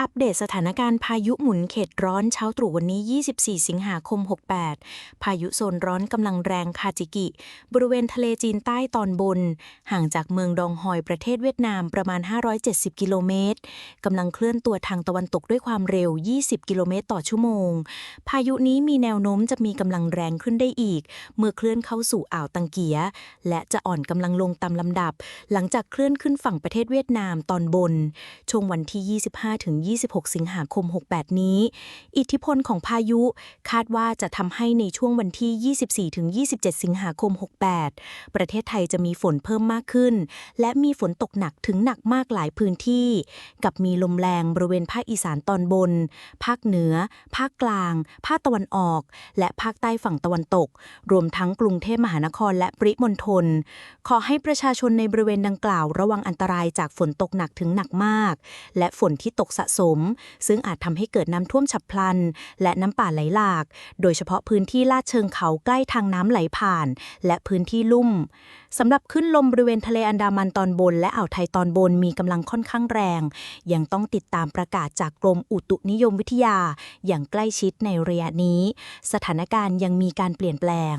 อัปเดตสถานการณ์พายุหมุนเขตร้อนเช้าตรู่วันนี้ 24 สิงหาคม 68 พายุโซนร้อนกำลังแรงคาจิกิ บริเวณทะเลจีนใต้ตอนบน ห่างจากเมืองดองฮอยประเทศเวียดนามประมาณ 570 กิโลเมตร กำลังเคลื่อนตัวทางตะวันตกด้วยความเร็ว 20 กิโลเมตรต่อชั่วโมง พายุนี้มีแนวโน้มจะมีกำลังแรงขึ้นได้อีก เมื่อเคลื่อนเข้าสู่อ่าวตังเกีย และจะอ่อนกำลังลงตามลำดับ หลังจากเคลื่อนขึ้นฝั่งประเทศเวียดนามตอนบน ช่วงวันที่ 25ถึง26 สิงหาคม 68 นี้ อิทธิพลของพายุคาดว่าจะทำให้ในช่วงวันที่ 24-27 สิงหาคม 68 ประเทศไทยจะมีฝนเพิ่มมากขึ้น และมีฝนตกหนักถึงหนักมากหลายพื้นที่ กับมีลมแรงบริเวณภาคอีสานตอนบน ภาคเหนือ ภาคกลาง ภาคตะวันออก และภาคใต้ฝั่งตะวันตก รวมทั้งกรุงเทพมหานครและปริมณฑลขอให้ประชาชนในบริเวณดังกล่าว ระวังอันตรายจากฝนตกหนักถึงหนักมาก และฝนที่ตกสะสม ซึ่งอาจทำให้เกิดน้ำท่วมฉับพลัน และน้ำป่าไหลหลาก โดยเฉพาะพื้นที่ลาดเชิงเขาใกล้ทางน้ำไหลผ่าน และพื้นที่ลุ่มสำหรับขึ้นลมบริเวณทะเลอันดามันตอนบน และอ่าวไทยตอนบนมีกำลังค่อนข้างแรง ยังต้องติดตามประกาศจากกรมอุตุนิยมวิทยา อย่างใกล้ชิดในระยะนี้ สถานการณ์ยังมีการเปลี่ยนแปลง